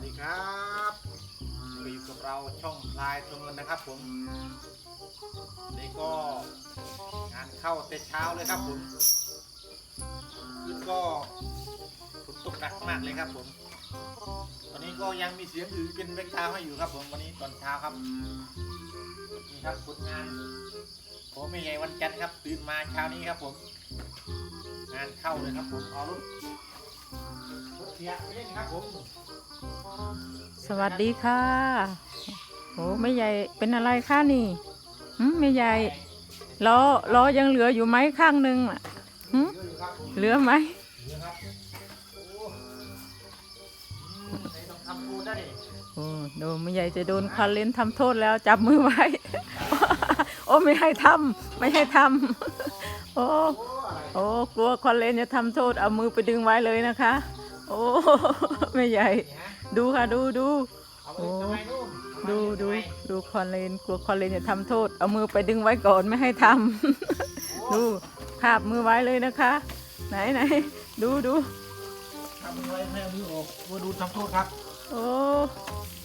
วัสดีครับมาอยู่กับเราช่องพลายทงเงินนะครับผมนี่ก็งานเข้าแต่เช้าเลยครับผมคืนก็ฝนตกหนักมากเลยครับผมวันนี้ก็ยังมีเสียงอื่นเป็นแบ็กกราให้อยู่ครับผมวันนี้ตอนเช้าครับนี่ครับผลงานผมไม่ใหญ่วันจันทร์ครับตื่นมาเช้านี้ครับผม งานเข้าเลยครับผมเอารถรถเสียไปเล่นครับผม สวัสดีค่ะ โอ้แม่ใหญ่เป็นอะไรคะนี่หืมแม่ใหญ่ล้อล้อยังเหลืออยู่ไหมข้างหนึ่งอะหืมเหลือไหมโอ้อืมไหนได้ดิโดูแม่ใหญ่จะโดนคอนเลนทำโทษแล้วจับมือไว้ โอ้ไม่ให้ทำไม่ให้ทำโอ้โอ้โอ้กลัวคอนเลนจะทำโทษเอามือไปดึงไว้เลยนะคะ โอ้แม่ใหญ่ ดูค่ะดูดูเอาไปทำไมนู่นทำไมดูดูทำไมดูคอนเลนกลัวคอนเลนจะทำโทษ เอามือไปดึงไว้ก่อนไม่ให้ทำโอ้ดูภาพมือไว้เลยนะคะ ไหนไหนดูดูทำอะไรให้เอามือออกว่าดูทำโทษครับ โอ้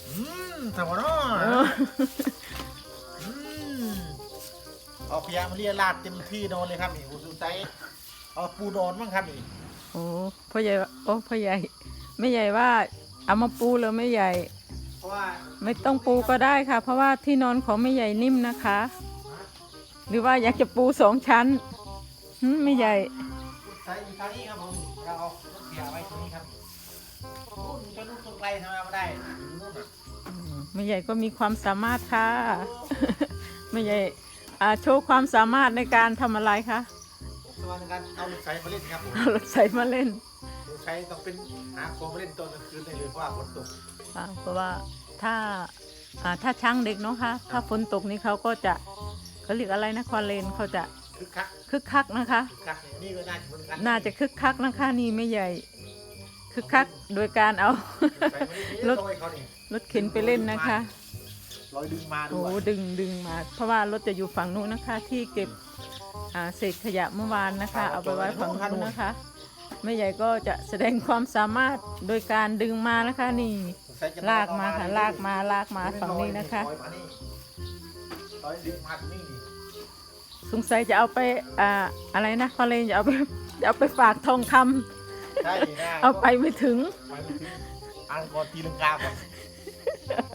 อืมทำวะเนาะเอออืมเอาพยายามเรียราดเต็มที่นอนเลยครับนี่ผมสงสัยเอาปูนอนบ้างครับนี่โอ้พ่อใหญ่ว่าโอ้พ่อใหญ่ไม่ใหญ่ว่า เอามาปูเลยไม่ใหญ่ เพราะว่าไม่ต้องปูก็ได้ค่ะ เพราะว่าที่นอนของไม่ใหญ่นิ่มนะคะ หรือว่าอยากจะปูสองชั้นหืมไม่ใหญ่ใส่อยู่ทางนี้ครับผมเราเอารถเสียไว้ตรงนี้ครับโอ้ยจะลุกตรงไกลทำไมไม่ได้อยู่นู่นน่ะอืมไม่ใหญ่ก็มีความสามารถค่ะ ไม่ใหญ่อ่าโชว์ความสามารถในการทำอะไรคะสวัสดีครับเอาลูกไฟมาเล่นครับผม เอารถใส่มาเล่น ลูกไฟต้องเป็นหาของมาเล่นตอนกลางคืนได้เลยเพราะว่าฝนตกอ่าเพราะว่าถ้าอ่าถ้าช้างเด็กเนาะคะถ้าฝนตกนี่เขาก็จะเขาเรียกอะไรนะคอนเลนเขาจะคึกคักคึกคักนะคะ คึกคักนี่ก็น่าจะเหมือนกันน่าจะคึกคักนะคะนี่ไม่ใหญ่คึกคักโดยการเอาลูกไฟมาเล่นนี่รถลอยเขานี่รถเข็นไปเล่นนะคะ ลอยดึงมาด้โอ้วยดึงดึงมา เพราะว่ารถจะอยู่ฝั่งนู้นนะคะ ที่เก็บอ่าเศษขยะเมื่อวานนะคะ เอาไปไว้ฝั่งนู้นนะคะ แม่ใหญ่ก็จะแสดงความสามารถโดยการดึงมานะคะนี่สงสัยจะลากมาค่ะลากมาลากมาฝั่งนี้นะคะลอยมานี่ลอยดึงมาตรงนี้นี่สงสัยจะเอาไปอ่าอะไรนะคอนเลนจะเอาไปจะเอาไปฝากทองคำใช่นะเอาไปไม่ถึงไปไม่ถึงอันก่อนตีลังกาก่อน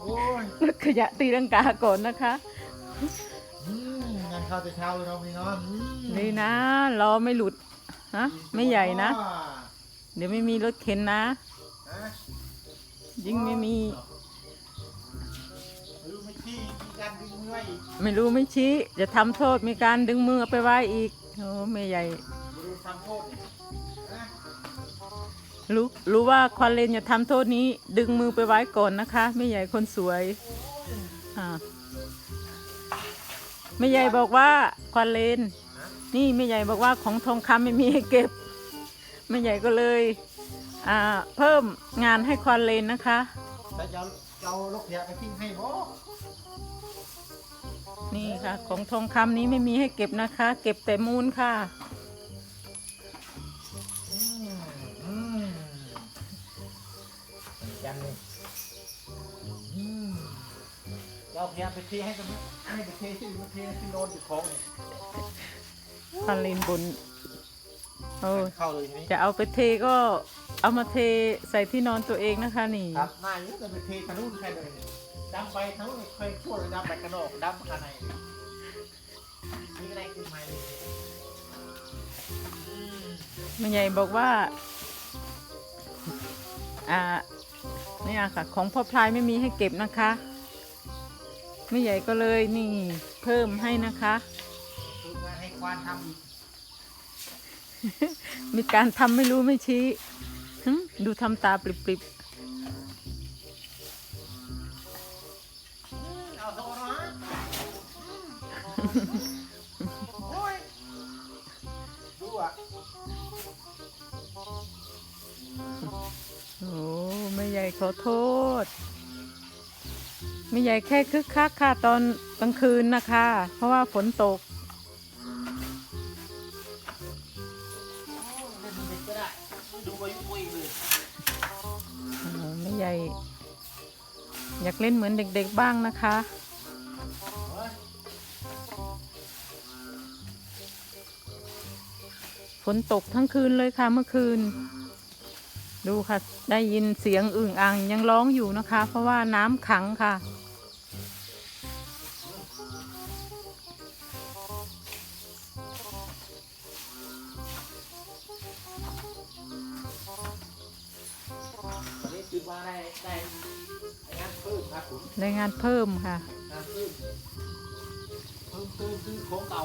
โอ้ยรถขยะตีลังกาก่อนนะคะอืมงานเข้าแต่เช้าเลยเนาะพี่น้องอืมนี่นะล้อไม่หลุด นะไม่ใหญ่นะ เดี๋ยวไม่มีรถเข็นนะ ยิ่งไม่มีหรือไม่ที่มีการดึงมือไม่ไม่รู้ไม่ชี้ จะทำโทษมีการดึงมือไปไว้อีกโอ้ไม่ใหญ่รู้รู้ว่าคอนเลนจะทำโทษนี้ ดึงมือไปไว้ก่อนนะคะ ไม่ใหญ่คนสวยอ่าไม่ใหญ่บอกว่าคอนเลน นี่แม่ใหญ่บอกว่าของทองคำไม่มีให้เก็บแม่ใหญ่ก็เลยอ่าเพิ่มงานให้คอนเลนนะคะแต่จะเราลกขยะไปทิ้งให้บ่นี่ค่ะ ของทองคำนี้ไม่มีให้เก็บนะคะ เก็บแต่มูลค่ะอืมอืมยันเลยอืมเราพยายามไปเทให้ตรงนี้ให้ไปเทที่อื่นมาเทที่โนนที่ของเนี่ย คอนเลนบนโอ้เข้าเลยทีนี้จะเอาไปเทก็เอามาเทใส่ที่นอนตัวเองนะคะนี่ ครับหน้าเยอะแต่ไปเททะลุใครเลยดำไปทะลุเคยชั่วเลยดำไปกระโดดดำข้างในนี่ก็ได้ขึ้นมาเลยอืมแม่ใหญ่บอกว่า อ่าเนี่ยค่ะ ของพ่อพลายไม่มีให้เก็บนะคะแม่ใหญ่ก็เลยนี่เพิ่มให้นะคะฝึกงานให้ ควานทำอีกมีการทำไม่รู้ไม่ชี้หึดูทำตาปริบอืมเอาโซ่นะโอ้ยดูอะๆ โอ้ไม่ใหญ่ขอโทษ ไม่ใหญ่แค่คึกคักค่ะตอนกลางคืนนะคะ เพราะว่าฝนตก อ้ไม่ใหญ่อยากเล่นเหมือนเด็กๆบ้างนะคะ ฝนตกทั้งคืนเลยค่ะเมื่อคืน ดูค่ะ ได้ยินเสียงอึ่งอ่างยังร้องอยู่นะคะ เพราะว่าน้ำขังค่ะ ได้งานเพิ่มค่ะ งานเพิ่มเพิ่มเติมคือของเก่า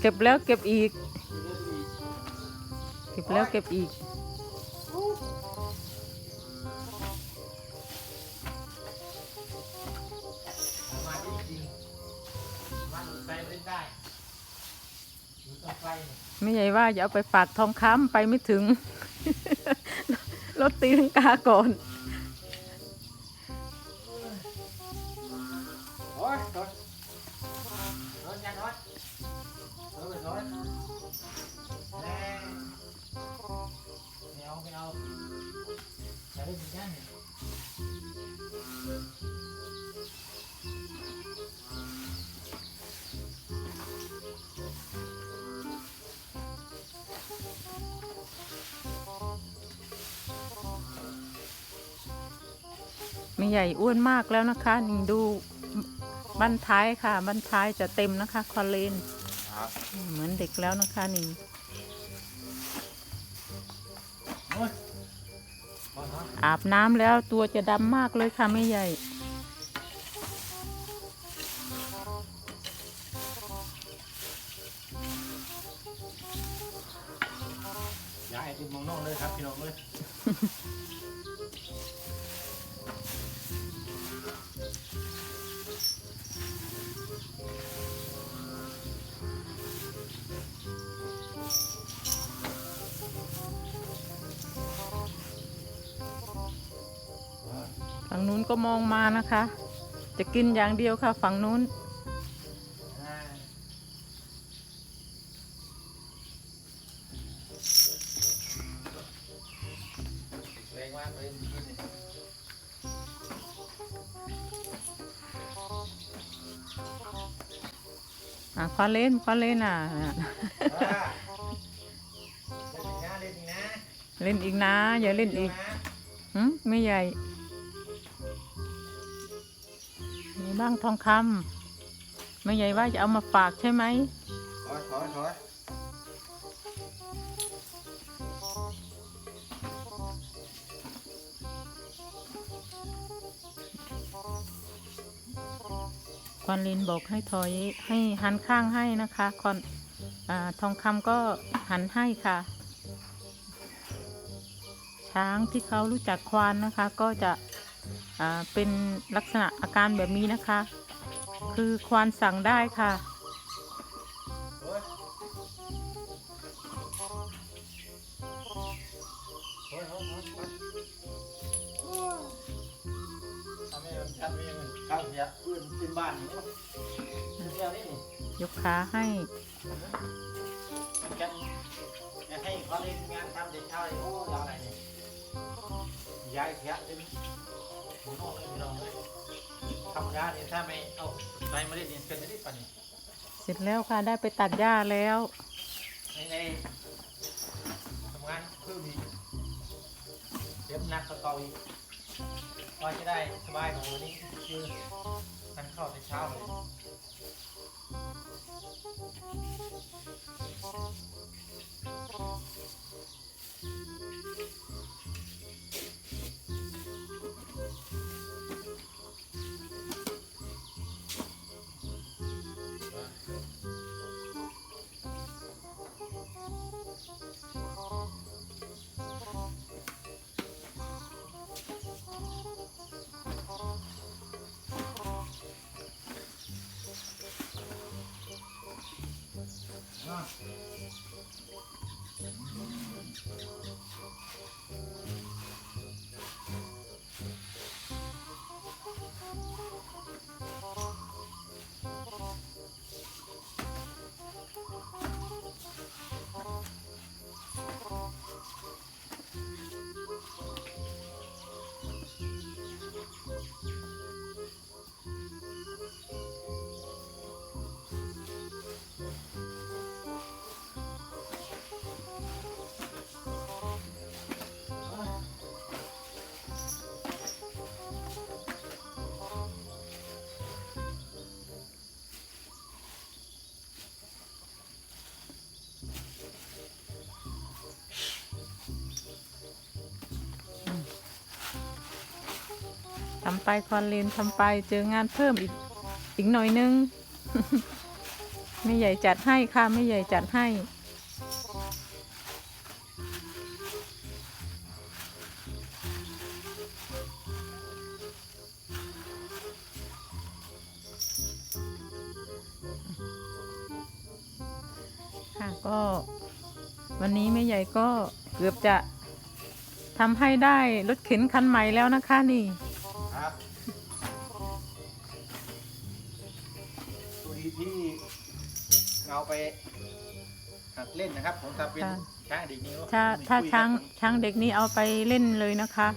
เก็บแล้วเก็บอีก เรื่องอีกเก็บแล้วเก็บอีกเอามาจริงๆมาดูไฟเล่นได้ดูต้นไฟนี่ไม่ใหญ่ว่าอย่าเอาไปฝากทองคำไปไม่ถึง รถตีลังกาก่อน ไม่ใหญ่อ้วนมากแล้วนะคะนี่ดูบั้นท้ายค่ะบั้นท้ายจะเต็มนะคะคอเลนครับเหมือนเด็กแล้วนะคะนี่โอ้ยโอ้ยโอ้ยอาบน้ำแล้วตัวจะดำมากเลยค่ะไม่ใหญ่ ก็มองมานะคะ จะกินอย่างเดียวค่ะ ฝั่งนู้น อ่าแรงมากเลยกินเนี่ยอะคอเลนคอเลนอะอ่าเล่นอีกนะเล่นอีกนะเล่นอีกนะ อย่าเล่นอีกนะหึไม่ใหญ่ บ้างทองคำไม่ใหญ่ว่าจะเอามาฝากใช่ไหมถอยถอยถอยคอนลินบอกให้ถอยให้หันข้างให้นะคะคอนอทองคำก็หันให้ค่ะ ช้างที่เขารู้จักควานนะคะ ก็จะ เป็นลักษณะอาการแบบนี้นะคะ คือควานสั่งได้ค่ะ ยกขาให้ให้เขาได้งานทำเด็กชายโอ้ยอะไรเนี่ยย้ายแพะได้ไหม นอกเลยพี่น้องเลยธรรมดาเนี่ยถ้าไม่เอาไปมาเล่นเนี่ยเป็นไม่ได้ปะเนี่ยเสร็จแล้วค่ะได้ไปตัดหญ้าแล้ว ในในทำงานเพิ่มอีกเดี๋ยวหนักกว่าเก่าอีกว่าจะได้สบายกว่าวันนี้คือทันเข้าแต่เช้าเลย ทำไปคอนเลนทำไปเจองานเพิ่มอีกอีกหน่อยนึง ไม่ใหญ่จัดให้ค่ะไม่ใหญ่จัดให้ ค่ะก็ วันนี้แม่ใหญ่ก็เกือบจะทำให้ได้รถเข็นคันใหม่แล้วนะคะนี่ เล่นนะครับ ผมถ้าเป็นค่ะ ช้างเด็กนิ้วถ้าถ้าช้างช้างเด็กนี้เอาไปเล่นเลยนะคะ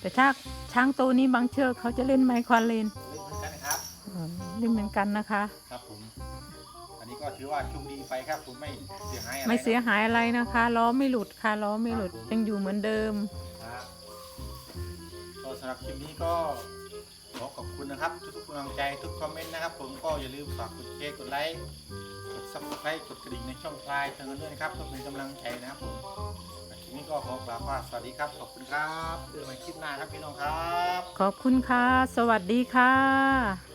แต่ถ้าช้างโตวนี้บางเชือกเขาจะเล่นไมควานเลนเล่นเหมือนกันนะครับอืมเล่นเหมือนกันนะคะ ครับผม อันนี้ก็ถือว่าโชคดีไปครับผมไม่เสียหายอะไรไม่เสียนะ หายอะไรนะคะล้อไม่หลุดค่ะล้อไม่หลุดยังอยู่เหมือนเดิม ครับก็สำหรับคลิปนี้ก็ขอขอบคุณนะครับ ทุกๆกำลังใจทุกคอมเมนต์นะครับ ผมก็อย่าลืมฝากกดแชร์กดไลค์ กดซับสไครต์กดกระดิ่งในช่องพลายเตือนด้วยนะครับเพื่อเป็นกำลังใจนะครับผมคลิปนี้ก็ขอกล่าวว่าสวัสดีครับ ขอบคุณครับเจอกันใหม่คลิปหน้าครับพี่น้องครับ ขอบคุณค่ะ สวัสดีค่ะ